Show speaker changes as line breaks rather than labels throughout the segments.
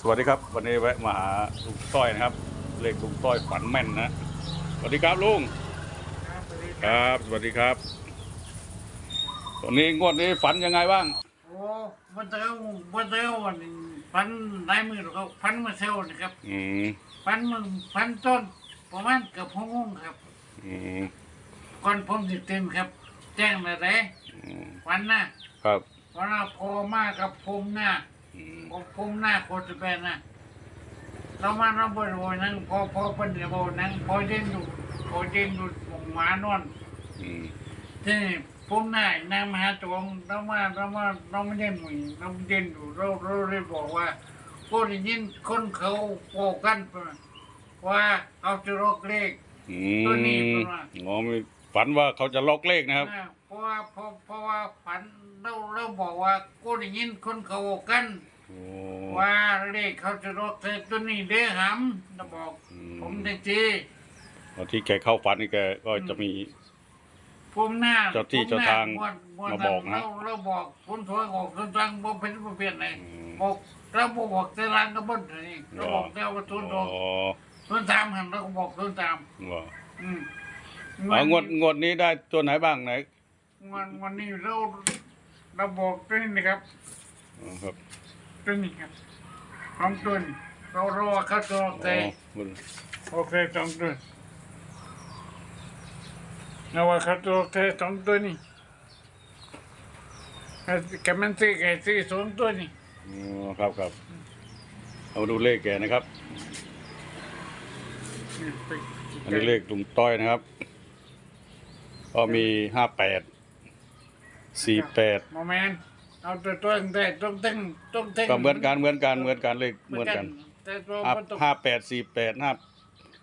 สวัสดีครับ วันนี้แวะมาหาลุงต้อยนะครับ เลขลุงต้อยฝันแม่นนะสวัสดีครับลุงครับสวัสดีครับวันนี้งวดนี้ฝันยังไงบ้าง
โอ้วันเดียววันเดียววันนี้พันลายมือเขาพันมาเซลนะครับ
อืม
พันมึงพันต้นประมาณเกือบหกโมงครับ
อืม
ก่อนผมติดเต็มครับ แจ้งมาได้
อืม
พันนะครับวันน่ะพอมากับผมหน้า
อืม
ผมผมหน้าโคตรแบนนะเรามาเราบริโภคนั่งพอพอเป็นเดี๋ยวนั่งพอเด่นดูพอเด่นดูหมองหมานอน
อืม
ที่นี่ผมนายนางมหาจงเรามาเรามาเราไม่เล่นหมือเราไม่เล่นอยู่เราเราเลยบอกว่าผู้ได้ยินคนเขาบอกกันว่าเขาจะรอกเลข
อื
ตัวนี้
ม
เป็นว่า
อ๋อมีฝันว่าเขาจะล็อกเลขนะครับ
นะ เพราะว่าเพราะเพราะว่าฝันเราเราบอกว่าผู้ได้ยินคนเขาบอกกัน
โอ้
ว่าเลขเขาจะรอกเลขตัวนี้เด้อหำเราบอกผมจริง
ตอนที่แกเข้าฝันนี่แกก็จะมี
ๆผมหน้า
เจ้าที่
ผมหน้
เจ้าทาง
ม้วนม้วน
มาบอกนะ
เราเราบอกคนถอยออกคนทางบ่เป็นบ่เปลี่ยนไหน
อืม
บอกเราบบอกแต่ร้านก็บ่นนี่เราบอกแต่ว่าทุนดอก
อ๋อ
ทุนตามหันเราก็บอกทุนตาม
เหรอ
อืม
เอางวดงวดนี้ได้ตัวไหนบ้างไหน
วันวันนี้เราเราบอกตัวนี้นะครับ
อ๋อครับ
ตัวนี้ครับสองตัวนี้เรารอเขาตัวโอเค
อ๋อมัน
โอเคสองตัวเราว่าเขาตัวโอเคสองตัวนี้แกมันซื้อแกซื้อสองตัวนี้
อ๋อครับครับเอามาดูเลขแกนะครับ
นี่ไป
อันนี้เลขลุงต้อยนะครับ ก็มีห้าแปด สี่แปด
โมเมนต์เอาตัวตัวตั้งแต่ต้องตั้งต้องตั้ง
ก็เหมือนกันเหมือนกันเหมือนกันเลขเหมือนกัน
แต่ตัว
ห้า
มันต้อง
ห้าแปดสี่แปดห้า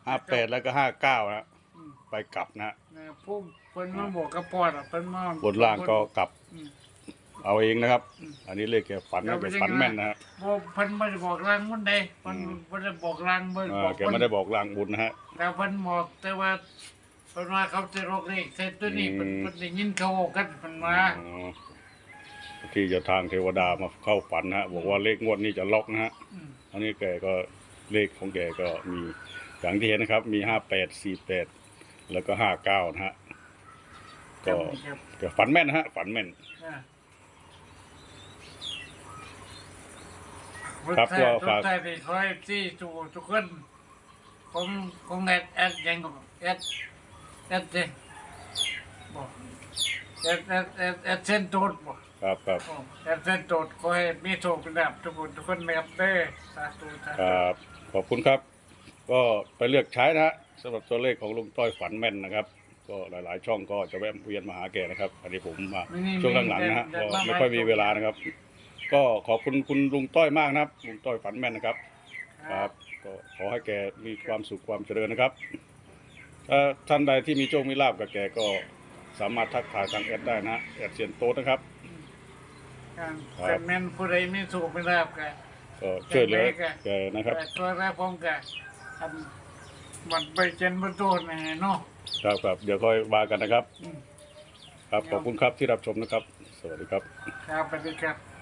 ห้าแปดแล้วก็ห้าเก้านะ
อืม
ไปกลับนะ
เออผู้เพิ่นมาบอกกับปอดอะเพิ่นมา
บนล่างก็กลับ
อืม
เอาเองนะครับ
อืม
อันนี้เลขแกฝันนะ
เอา
แก
ไป
ฝัน
ยังไง
แม่นนะฮะ
บ่เพิ่นบ่ได้บอกรางมันใดเพิ่น
อืม
บ่ได้บอกรางเบิ่น
อ่า
บอก
แกไม่ได้บอกลางบุญนะฮะ
แต่เพิ่นบอกแต่ว่า เพิ่นว่าเขาจะรกเลขเสร็จตัวนี้
อืม
เพิ่นเพิ่นได้ยินเขาบอกกันเพิ่นว่า
อ๋อที่จะทางเทวดามาเข้าฝันนะฮะบอกว่าเลขงวดนี้จะล็อกนะฮะ
อืม
อันนี้แกก็เลขของแกก็มีอย่างที่เห็นนะครับ มีห้าแปดสี่แปดแล้วก็ห้าเก้านะฮะก็
จำนี่ครับ
ก็ฝันแม่นนะฮะฝันแม่น
อ่า
ครับก็ฝาก
ทุกท่านที่คอยที่ทุกทุกคนผมผมแอดแอดยังก็แอด แอดเด้บอกแอดแอดแอดแอดเส้นตูดบอก
ครับครับ
อ๋อแอดเส้นตูดขอให้มีโชคเป็นลาภทุกคนทุกคนนะครับเด้อสาธุสา
ค
ธุ
รับขอบคุณครับ ก็ไปเลือกใช้นะฮะสำหรับตัวเลขของลุงต้อยฝันแม่นนะครับ ก็หลาย ๆ ช่องก็จะแวะเวียนมาหาแกนะครับอันนี้ผมมาช่วงหลังๆนะฮะก็ไม่ค่อยมีเวลานะครับ ก็ขอบคุณคุณลุงต้อยมากนะครับลุงต้อยฝันแม่นนะครับ ครับก็ขอให้แกมีความสุขความเจริญนะครับ ถ้าท่านใดที่มีโชคมีลาบกับแกก็สามารถทักทายทางแอดได้นะแอดเซียนโต๊ดนะครับ
ครับ
ครับ
แต่แม่นผู้ใดมีโชคเป็นลาภกัน
ก็ช่วยเหลือแกนะครับ
แต่ตัวแรกผมก็ทำบัตรใบเจนประตูนี่เนาะ
ครับครับเดี๋ยวค่อยว่ากันนะครับ
อืม
ครับขอบคุณครับที่รับชมนะครับ สวัสดีครับ
ครับสวัสดีครับ